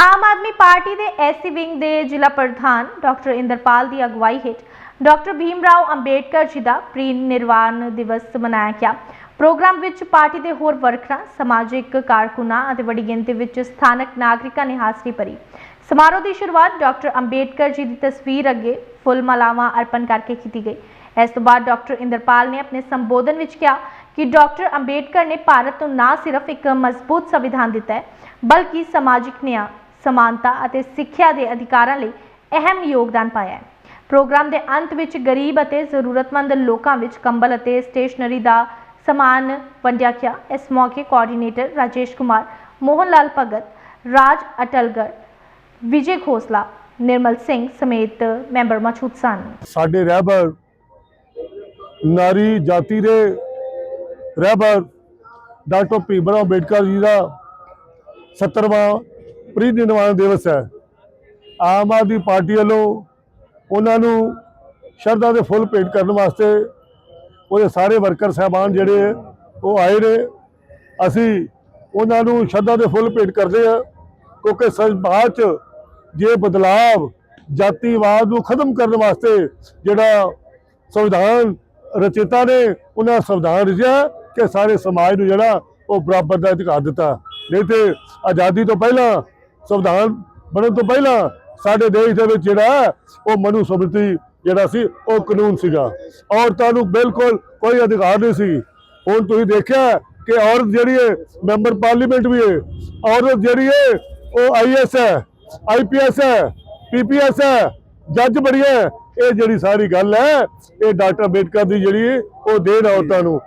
ਆਮ Aadmi party ਦੇ SC wing ਦੇ ਜ਼ਿਲ੍ਹਾ ਪ੍ਰਧਾਨ ਡਾਕਟਰ ਇੰਦਰਪਾਲ ਦੀ ਅਗਵਾਈ ਹੇਠ ਡਾਕਟਰ ਭੀਮ ਰਾਓ ਅੰਬੇਡਕਰ ਜੀ ਦਾ ਪ੍ਰੀ ਨਿਰਵਾਣ ਦਿਵਸ ਮਨਾਇਆ ਗਿਆ। ਪ੍ਰੋਗਰਾਮ ਵਿੱਚ ਪਾਰਟੀ ਦੇ ਹੋਰ ਵਰਕਰਾਂ, ਸਮਾਜਿਕ ਕਾਰਕੁਨਾਂ ਅਤੇ ਵੱਡੀ ਗਿਣਤੀ ਵਿੱਚ ਸਥਾਨਕ ਨਾਗਰਿਕਾਂ ਨੇ ਹਾਜ਼ਰੀ ਭਰੀ। ਸਮਾਰੋਹ ਦੀ ਸ਼ੁਰੂਆਤ ਡਾਕਟਰ ਅੰਬੇਡਕਰ ਜੀ ਦੀ ਤਸਵੀਰ ਅੱਗੇ ਫੁੱਲ ਮਾਲਾਵਾਂ ਅਰਪਣ ਕਰਕੇ ਕੀਤੀ ਗਈ। ਇਸ ਤੋਂ ਬਾਅਦ ਡਾਕਟਰ ਇੰਦਰਪਾਲ ਨੇ ਆਪਣੇ ਸੰਬੋਧਨ ਵਿੱਚ ਕਿਹਾ ਕਿ ਡਾਕਟਰ ਅੰਬੇਡਕਰ ਨੇ ਭਾਰਤ ਨੂੰ ਨਾ ਸਿਰਫ ਇੱਕ ਮਜ਼ਬੂਤ ਸੰਵਿਧਾਨ ਦਿੱਤਾ ਹੈ, ਬਲਕਿ ਸਮਾਜਿਕ ਨਿਆਂ ਸਮਾਨਤਾ ਅਤੇ ਸਿੱਖਿਆ ਦੇ ਅਧਿਕਾਰਾਂ ਲਈ ਅਹਿਮ ਯੋਗਦਾਨ ਪਾਇਆ ਹੈ। ਪ੍ਰੋਗਰਾਮ ਦੇ ਅੰਤ ਵਿੱਚ ਗਰੀਬ ਅਤੇ ਜ਼ਰੂਰਤਮੰਦ ਲੋਕਾਂ ਵਿੱਚ ਕੰਬਲ ਅਤੇ ਸਟੇਸ਼ਨਰੀ ਦਾ ਸਮਾਨ ਵੰਡਿਆ ਗਿਆ। ਇਸ ਮੌਕੇ ਕੋਆਰਡੀਨੇਟਰ ਰਾਜੇਸ਼ ਕੁਮਾਰ ਮੋਹਨ ਲਾਲ ਭਗਤ, ਰਾਜ ਅਟਲਗੜ, ਵਿਜੇ ਖੋਸਲਾ, ਨਿਰਮਲ ਸਿੰਘ ਸਮੇਤ ਮੈਂਬਰ ਮੌਜੂਦ ਸਨ। ਸਾਡੇ ਰਹਿਬਰ ਨਾਰੀ ਜਾਤੀ ਦੇ ਰਹਿਬਰ ਡਾਕਟਰ ਭੀਮਰਾਓ ਅੰਬੇਡਕਰ ਜੀ ਦਾ 70ਵਾਂ ਪ੍ਰੀ ਨਿਰਵਾਣ ਦਿਵਸ ਹੈ। ਆਮ ਆਦਮੀ ਪਾਰਟੀ ਵੱਲੋਂ ਉਹਨਾਂ ਨੂੰ ਸ਼ਰਧਾ ਦੇ ਫੁੱਲ ਭੇਟ ਕਰਨ ਵਾਸਤੇ ਉਹਦੇ ਸਾਰੇ ਵਰਕਰ, ਸਹਿਬਾਨ ਜਿਹੜੇ ਉਹ ਆਏ ਨੇ। ਅਸੀਂ ਉਹਨਾਂ ਨੂੰ ਸ਼ਰਧਾ ਦੇ ਫੁੱਲ ਭੇਟ ਕਰਦੇ ਆ ਕਿਉਂਕਿ ਸਮਾਜ 'ਚ ਜੇ ਬਦਲਾਵ ਜਾਤੀਵਾਦ ਨੂੰ ਖਤਮ ਕਰਨ ਵਾਸਤੇ ਜਿਹੜਾ ਸੰਵਿਧਾਨ ਰਚਿਤਾ ਨੇ, ਉਹਨਾਂ ਸੰਵਿਧਾਨ ਰਚਿਆ ਕਿ ਸਾਰੇ ਸਮਾਜ ਨੂੰ ਜਿਹੜਾ ਉਹ ਬਰਾਬਰ ਦਾ ਅਧਿਕਾਰ ਦਿੱਤਾ। ਨਹੀਂ ਤੇ ਆਜ਼ਾਦੀ ਤੋਂ ਪਹਿਲਾਂ ਸੰਵਿਧਾਨ ਬਣਨ ਤੋਂ ਪਹਿਲਾਂ ਸਾਡੇ ਦੇਸ਼ ਦੇ ਵਿੱਚ ਜਿਹੜਾ ਹੈ, ਉਹ ਮਨੂ ਸਮ੍ਰਿਤੀ ਜਿਹੜਾ ਸੀ ਉਹ ਕਾਨੂੰਨ ਸੀਗਾ। ਔਰਤਾਂ ਨੂੰ ਬਿਲਕੁਲ ਕੋਈ ਅਧਿਕਾਰ ਨਹੀਂ ਸੀ। ਹੁਣ ਤੁਸੀਂ ਦੇਖਿਆ ਕਿ ਔਰਤ ਜਿਹੜੀ ਹੈ ਮੈਂਬਰ ਪਾਰਲੀਮੈਂਟ ਵੀ ਹੈ। ਔਰਤ ਜਿਹੜੀ ਹੈ ਉਹ ਆਈਐਸ ਹੈ ਆਈਪੀਐਸ ਹੈ ਪੀਪੀਐਸ ਹੈ ਜੱਜ ਬਣੀ ਹੈ। ਇਹ ਜਿਹੜੀ ਸਾਰੀ ਗੱਲ ਹੈ ਇਹ ਡਾਕਟਰ ਅੰਬੇਡਕਰ ਦੀ ਜਿਹੜੀ ਉਹ ਦੇਣ ਔਰਤਾਂ ਨੂੰ।